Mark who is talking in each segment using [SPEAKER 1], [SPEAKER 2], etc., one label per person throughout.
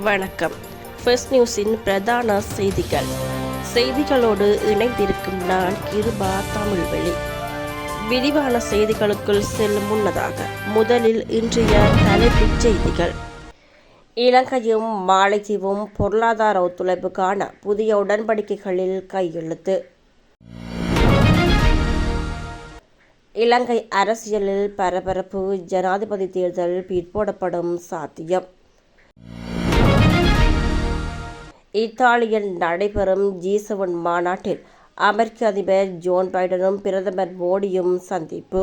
[SPEAKER 1] வணக்கம். ஃபர்ஸ்ட் நியூஸின் பிரதான செய்திகள். செய்திகளோடு இணைந்திருக்கும் நான் கிருபா தமிழ்வெளி. விரிவான செய்திகளுக்குள் செல்லும் முன்னதாக முதலில் இன்றைய தலைப்புச் செய்திகள். இலங்கையும் மாலைத்தீவும் பொருளாதார ஒத்துழைப்புக்கான புதிய உடன்படிக்கைகளில் கையெழுத்து. இலங்கை அரசியலில் பரபரப்பு ஜனாதிபதி தேர்தல் பிற்போடப்படும் சாத்தியம். இத்தாலியில் நடைபெறும் ஜி செவன் மாநாட்டில் அமெரிக்க அதிபர் ஜோன் பைடனும் பிரதமர் மோடியும் சந்திப்பு.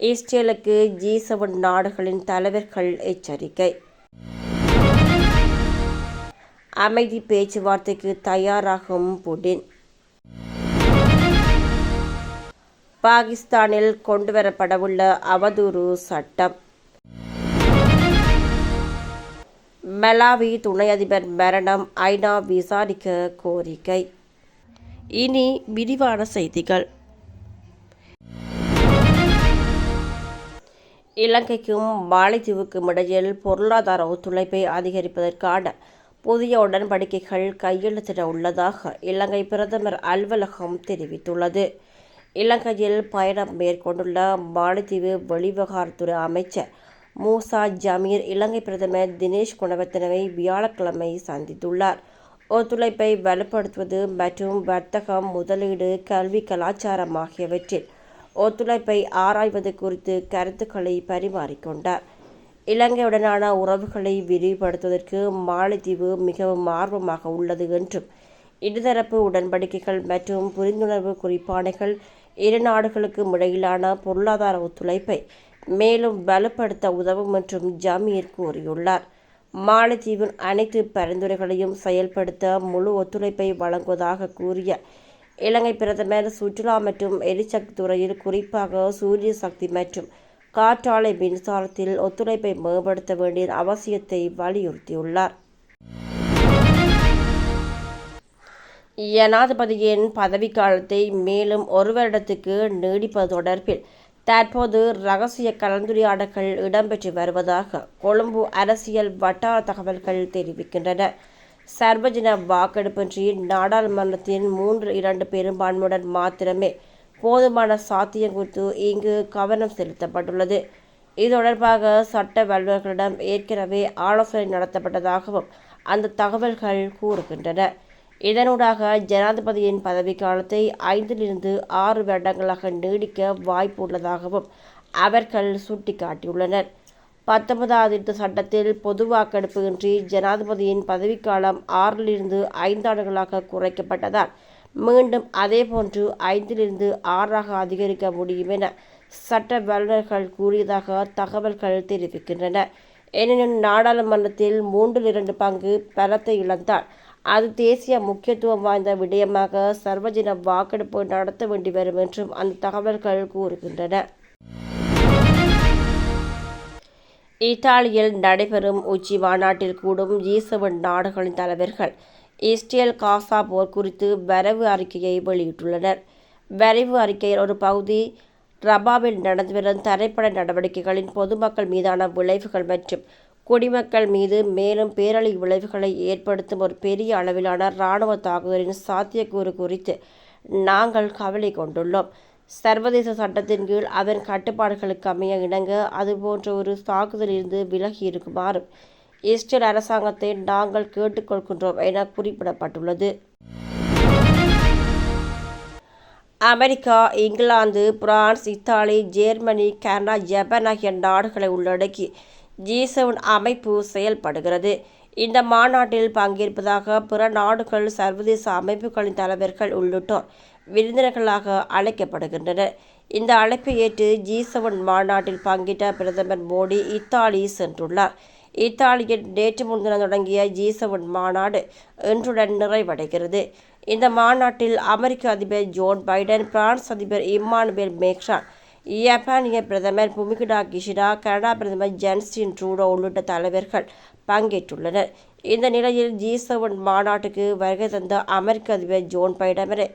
[SPEAKER 1] இஸ்ரேலுக்கு ஜி செவன் நாடுகளின் தலைவர்கள் எச்சரிக்கை. அமைதி பேச்சுவார்த்தைக்கு தயாராகும் புடின். பாகிஸ்தானில் கொண்டுவரப்படவுள்ள அவதூறு சட்டம். மலாவி துணை அதிபர் மரணம் ஐநா விசாரிக்க கோரிக்கை. இனி விரிவான செய்திகள். இலங்கைக்கும் மாலைத்தீவுக்கும் இடையில் பொருளாதார ஒத்துழைப்பை அதிகரிப்பதற்கான புதிய உடன்படிக்கைகள் கையெழுத்திட உள்ளதாக இலங்கை பிரதமர் அலுவலகம் தெரிவித்துள்ளது. இலங்கையில் பயணம் மேற்கொண்டுள்ள மாலைத்தீவு வெளிவிவகாரத்துறை அமைச்சர் மூசா ஜமீர் இலங்கை பிரதமர் தினேஷ் குணவர்த்தனவை வியாழக்கிழமை சந்தித்துள்ளார். ஒத்துழைப்பை வலுப்படுத்துவது மற்றும் வர்த்தகம் முதலீடு கல்வி கலாச்சாரம் ஆகியவற்றில் ஒத்துழைப்பை ஆராய்வது குறித்து கருத்துக்களை பரிமாறிக்கொண்டார். இலங்கையுடனான உறவுகளை விரிவுபடுத்துவதற்கு மாலைத்தீவு மிகவும் ஆர்வமாக உள்ளது என்றும் இருதரப்பு உடன்படிக்கைகள் மற்றும் புரிந்துணர்வு குறிப்பானைகள் இரு நாடுகளுக்கும் இடையிலான பொருளாதார ஒத்துழைப்பை மேலும் வலுப்படுத்த உதவும் என்றும் ஜமீர் கூறியுள்ளார் மாலத்தீவின் அனைத்து பரிந்துரைகளையும் செயல்படுத்த முழு ஒத்துழைப்பை வழங்குவதாக கூறிய இலங்கை பிரதமர் சுற்றுலா மற்றும் எரிசக்தி துறையில் குறிப்பாக சூரிய சக்தி மற்றும் காற்றாலை மின்சாரத்தில் ஒத்துழைப்பை மேம்படுத்த வேண்டிய அவசியத்தை வலியுறுத்தியுள்ளார். ஜனாதிபதியின் பதவிக்காலத்தை மேலும் ஒரு வருடத்துக்கு நீடிப்பது தொடர்பில் தற்போது ரகசிய கலந்துரையாடல்கள் இடம்பெற்று வருவதாக கொழும்பு அரசியல் வட்டார தகவல்கள் தெரிவிக்கின்றன. சர்வஜன வாக்கெடுப்பின்றி நாடாளுமன்றத்தின் மூன்று இரண்டு பெரும்பான்மையுடன் மாத்திரமே போதுமான சாத்தியம் குறித்து இங்கு கவனம் செலுத்தப்பட்டுள்ளது. இது தொடர்பாக சட்ட வல்லுநர்களிடம் ஏற்கனவே ஆலோசனை நடத்தப்பட்டதாகவும் அந்த தகவல்கள் கூறுகின்றன. இதனூடாக ஜனாதிபதியின் பதவிக்காலத்தை ஐந்திலிருந்து ஆறு வருடங்களாக நீடிக்க வாய்ப்பு உள்ளதாகவும் அவர்கள் சுட்டிக்காட்டியுள்ளனர். பத்தொன்பதாவது திருத்த சட்டத்தில் பொது வாக்கெடுப்பு இன்றி ஜனாதிபதியின் பதவிக்காலம் ஆறிலிருந்து ஐந்தாண்டுகளாக குறைக்கப்பட்டதால் மீண்டும் அதேபோன்று ஐந்திலிருந்து ஆறாக அதிகரிக்க முடியும் என சட்ட வல்லுநர்கள் கூறியதாக தகவல்கள் தெரிவிக்கின்றன. எனினும் நாடாளுமன்றத்தில் மூன்றில் இரண்டு பங்கு பலத்தை இழந்தால் அது தேசிய முக்கியத்துவம் வாய்ந்த விடயமாக சர்வஜன வாக்கெடுப்பு நடத்த வேண்டி வரும் என்றும் அந்த தகவல்கள் கூறுகின்றன. இத்தாலியில் நடைபெறும் உச்சி மாநாட்டில் கூடும் ஜி செவன் நாடுகளின் தலைவர்கள் இஸ்ரேல் காசா போர் குறித்து வரைவு அறிக்கையை வெளியிட்டுள்ளனர். வரைவு அறிக்கையில் ஒரு பகுதி ரபாவில் நடந்து வரும் தரைப்பட நடவடிக்கைகளின் பொதுமக்கள் மீதான விளைவுகள் மற்றும் குடிமக்கள் மீது மேலும் பேரழி விளைவுகளை ஏற்படுத்தும் ஒரு பெரிய அளவிலான இராணுவ தாக்குதலின் சாத்தியக்கூறு குறித்து நாங்கள் கவலை கொண்டுள்ளோம். சர்வதேச சட்டத்தின் கீழ் அதன் கட்டுப்பாடுகளுக்கு அமைய இணங்க அதுபோன்ற ஒரு தாக்குதலிலிருந்து விலகி இருக்குமாறும் இஸ்ரேல் அரசாங்கத்தை நாங்கள் கேட்டுக்கொள்கின்றோம் என குறிப்பிடப்பட்டுள்ளது. America England France Italy Germany Canada Japan ஆகிய நாடுகளை உள்ளடக்கி ஜி செவன் அமைப்பு செயல்படுகிறது. இந்த மாநாட்டில் பங்கேற்பதாக பிற நாடுகள் சர்வதேச அமைப்புகளின் தலைவர்கள் உள்ளிட்டோர் விருந்தினர்களாக அழைக்கப்படுகின்றனர். இந்த அழைப்பை ஏற்று ஜி செவன் மாநாட்டில் பங்கேற்ற பிரதமர் மோடி இத்தாலி சென்றுள்ளார். இத்தாலியில் நேற்று முன்தினம் தொடங்கிய ஜி செவன் மாநாடு இன்றுடன் நிறைவடைகிறது. இந்த மாநாட்டில் அமெரிக்க அதிபர் ஜோன் பைடன் பிரான்ஸ் அதிபர் இம்மானுவேல் மேக்ரான் ஜப்பானிய பிரதமர் புமிகிடா கிஷிடா கனடா பிரதமர் ஜன்ஸ்டின் ட்ரூடோ உள்ளிட்ட தலைவர்கள் பங்கேற்றுள்ளனர். இந்த நிலையில் ஜி செவன் மாநாட்டுக்கு வருகை தந்த அமெரிக்க அதிபர் ஜோன் பைடமரை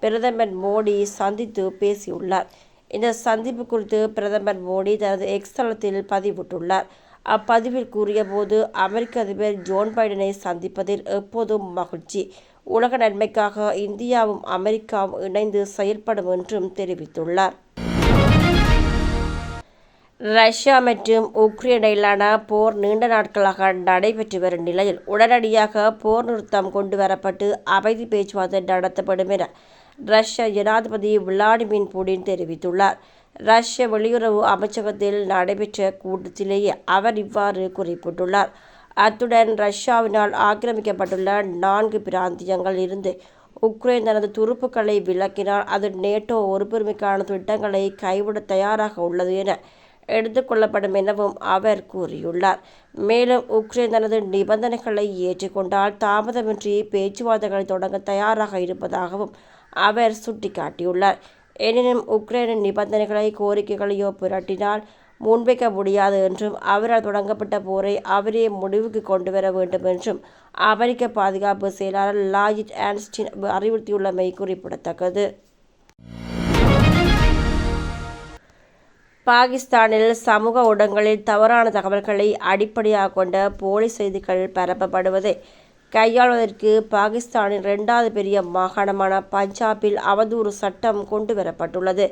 [SPEAKER 1] பிரதமர் மோடி சந்தித்து பேசியுள்ளார். இந்த சந்திப்பு குறித்து பிரதமர் மோடி தனது எக்ஸ் தளத்தில் பதிவிட்டுள்ளார். அப்பதிவில் கூறியபோது அமெரிக்க அதிபர் ஜோன் பைடனை சந்திப்பதில் எப்போதும் மகிழ்ச்சி. உலக நன்மைக்காக இந்தியாவும் அமெரிக்காவும் இணைந்து செயல்படும் என்றும் தெரிவித்துள்ளார். ரஷ்யா மற்றும் உக்ரைன் இடையிலான போர் நீண்ட நாட்களாக நடைபெற்று வரும் நிலையில் உடனடியாக போர் நிறுத்தம் கொண்டு வரப்பட்டு அமைதி பேச்சுவார்த்தை நடத்தப்படும் என ரஷ்ய ஜனாதிபதி விளாடிமிர் புடின் தெரிவித்துள்ளார். ரஷ்ய வெளியுறவு அமைச்சகத்தில் நடைபெற்ற கூட்டத்திலேயே அவர் இவ்வாறு குறிப்பிட்டுள்ளார். அத்துடன் ரஷ்யாவினால் ஆக்கிரமிக்கப்பட்டுள்ள நான்கு பிராந்தியங்கள் இருந்து உக்ரைன் தனது துருப்புக்களை விலக்கினால் அது நேட்டோ ஒருபெருமைக்கான திட்டங்களை கைவிட தயாராக உள்ளது என எடுத்துக்கொள்ளப்படும் எனவும் அவர் கூறியுள்ளார். மேலும் உக்ரைன் தனது நிபந்தனைகளை ஏற்றுக்கொண்டால் தாமதமின்றி பேச்சுவார்த்தைகளை தொடங்க தயாராக இருப்பதாகவும் அவர் சுட்டிக்காட்டியுள்ளார். எனினும் உக்ரைனின் நிபந்தனைகளை கோரிக்கைகளையோ புரட்டினால் முன்வைக்க முடியாது என்றும் அவரால் தொடங்கப்பட்ட போரை அவரே முடிவுக்கு கொண்டு வர வேண்டும் என்றும் அமெரிக்க பாதுகாப்பு செயலாளர் லாயிட் ஆன்ஸ்டின் அறிவுறுத்தியுள்ளமை குறிப்பிடத்தக்கது. பாகிஸ்தானில் சமூக ஊடகங்களில் தவறான தகவல்களை அடிப்படையாக கொண்ட போலி செய்திகள் பரப்பப்படுவதை. கையாள்வதற்கு பாகிஸ்தானின் இரண்டாவது பெரிய மாகாணமான பஞ்சாபில் அவதூறு சட்டம் கொண்டு வரப்பட்டுள்ளது.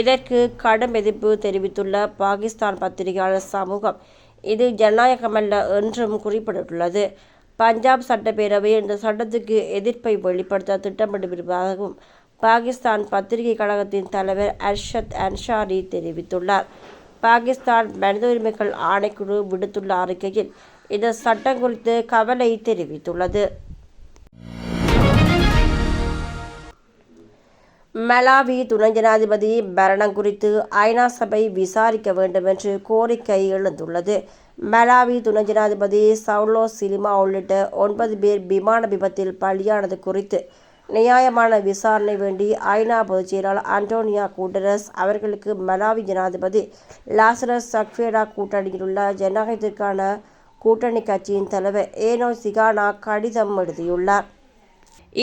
[SPEAKER 1] இதற்கு கடும் எதிர்ப்பு தெரிவித்துள்ள பாகிஸ்தான் பத்திரிகையாளர் சமூகம் இது ஜனநாயகமல்ல என்றும் குறிப்பிட்டுள்ளது. பஞ்சாப் சட்டப்பேரவை இந்த சட்டத்துக்கு எதிர்ப்பை வெளிப்படுத்த திட்டமிட்டிருப்பதாகவும் பாகிஸ்தான் பத்திரிகை கழகத்தின் தலைவர் அர்ஷத் அன்சாரி தெரிவித்துள்ளார். பாகிஸ்தான் மனித உரிமைகள் ஆணைக்குழு விடுத்துள்ள அறிக்கையில் இந்த சட்டம் குறித்து கவலை தெரிவித்துள்ளது. மலாவி துணை ஜனாதிபதி மரணம் குறித்து ஐநா சபை விசாரிக்க வேண்டும் என்று கோரிக்கை எழுந்துள்ளது. மலாவி துணை ஜனாதிபதி சவுலோ சிலிமா உள்ளிட்ட ஒன்பது பேர் விமான விபத்தில் பலியானது குறித்து நியாயமான விசாரணை வேண்டி ஐநா பொதுச் செயலாளர் அண்டோனியா கூட்டரஸ் அவர்களுக்கு மலாவி ஜனாதிபதி லாசரஸ் சக்ஃபேடா கூட்டணியிலுள்ள ஜனநாயகத்திற்கான கூட்டணி கட்சியின் தலைவர் ஏனோ சிகானா கடிதம் எழுதியுள்ளார்.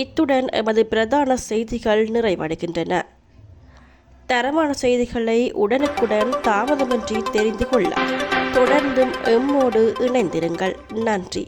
[SPEAKER 1] இத்துடன் எமது பிரதான செய்திகள் நிறைவடைகின்றன. தரமான செய்திகளை உடனுக்குடன் தாமதமின்றி தெரிந்து கொள்ள தொடர்ந்தும் எம்மோடு இணைந்திருங்கள். நன்றி.